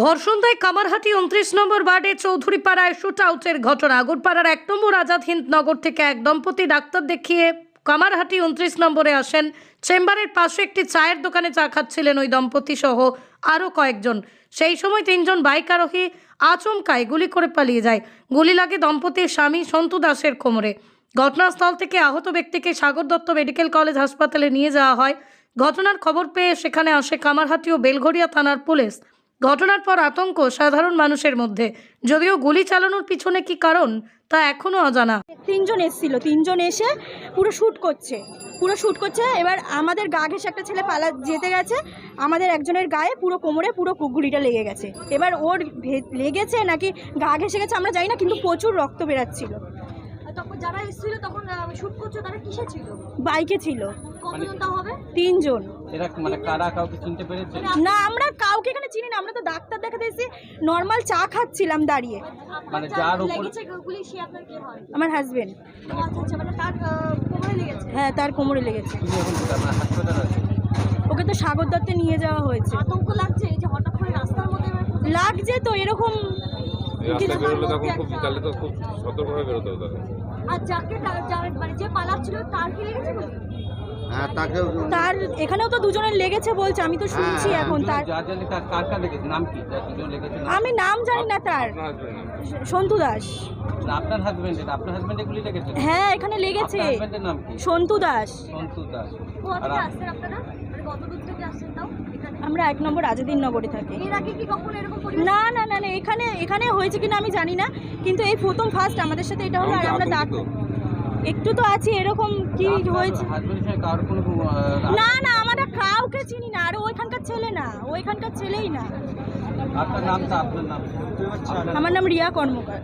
ভরসন্ধ্যায় কামারহাটি উনত্রিশ নম্বর ওয়ার্ডে চৌধুরীপাড়ায় শুট আউটের ঘটনা। আগরপাড়ার এক নম্বর আজাদ হিন্দ নগর থেকে এক দম্পতি ডাক্তার দেখিয়ে কামারহাটি উনত্রিশ নম্বরে আসেন। চেম্বারের পাশে একটি চায়ের দোকানে চা খাচ্ছিলেন ওই দম্পতি সহ আরও কয়েকজন। সেই সময় তিনজন বাইক আরোহী আচমকায় গুলি করে পালিয়ে যায়। গুলি লাগে দম্পতির স্বামী সন্তু দাসের কোমরে। ঘটনাস্থল থেকে আহত ব্যক্তিকে সাগর দত্ত মেডিকেল কলেজ হাসপাতালে নিয়ে যাওয়া হয়। ঘটনার খবর পেয়ে সেখানে আসে কামারহাটি ও বেলঘরিয়া থানার পুলিশ। ঘটনার পর আতঙ্ক সাধারণ মানুষের মধ্যে। যদিও গুলি চালানোর পিছনে কি কারণ তা এখনও অজানা। তিনজন এসেছিল তিনজন এসে পুরো শ্যুট করছে। পুরো শ্যুট করছে এবার আমাদের গা ঘেসে একটা ছেলে পালা যেতে গেছে আমাদের একজনের গায়ে পুরো কোমরে পুরো গুলিটা লেগে গেছে। এবার ওর লেগেছে নাকি গা ঘেসে গেছে আমরা জানি না কিন্তু প্রচুর রক্ত বেরাচ্ছিল। তখন যারা এসেছিল তখন শুট করছ তারা কিসে ছিল? বাইকে ছিল। তিনজন। এরা মানে কারা কাউকে চিনতে পেরেছে? না আমরা কাউকে এখানে চিনি না আমরা তো ডাক্তার দেখাতে এসেছি নর্মাল চা খাচ্ছিলাম দাঁড়িয়ে। মানে যার উপর লেগেছে গুলি সে আপনার কে হয়? আমার হাজবেন্ড আচ্ছা আচ্ছা মানে তার আহ, কোমরে লেগেছে? হ্যাঁ তার কোমরে লেগেছে? মানে ওকে তো সাগর দত্তে নিয়ে যাওয়া হয়েছে। আতঙ্ক লাগছে যে হঠাৎ করে রাস্তার মধ্যে লাগছে তো এরকম রাস্তায় বেরোলে তখন খুব তাহলে তো খুব সতর্কভাবে বেরোতে হবে আর যাকে মানে যে পালাচ্ছিল তার কি লেগেছে? তার এখানেও তো দুজনের লেগেছে বলছে আমি তো শুনছি এখন তার। যা জানি তার কার কার লেগেছে? নাম কি? যার দুজন লেগেছে নাম? আমি নাম জানি না তার? সন্তু দাস। আপনার হাজবেন্ডের আপনার হাজবেন্ডে গুলি লেগেছে? হ্যাঁ এখানে লেগেছে। হাজবেন্ডের নাম কি? সন্তু দাস। সন্তু আর আপনারা। মানে কত দূর থেকে আসছেন তাও? এখানে। আমরা এক নম্বর আজাদিন নগরে থাকি। এর আগে কি কখনো এরকম পরিবেশ না না না না এখানে এখানে হয়েছে কিনা আমি জানি না। কিন্তু এই প্রথম ফার্স্ট আমাদের সাথে এটা হলো আর আমরা ডাক একটু তো আছি এরকম কি হয়েছে? না না আমরা কাউকে চিনি না আর ওইখানকার ছেলে না ওইখানকার ছেলেই না। আপনার নামটা আপনার নাম? আমার নাম রিয়া কর্মকার।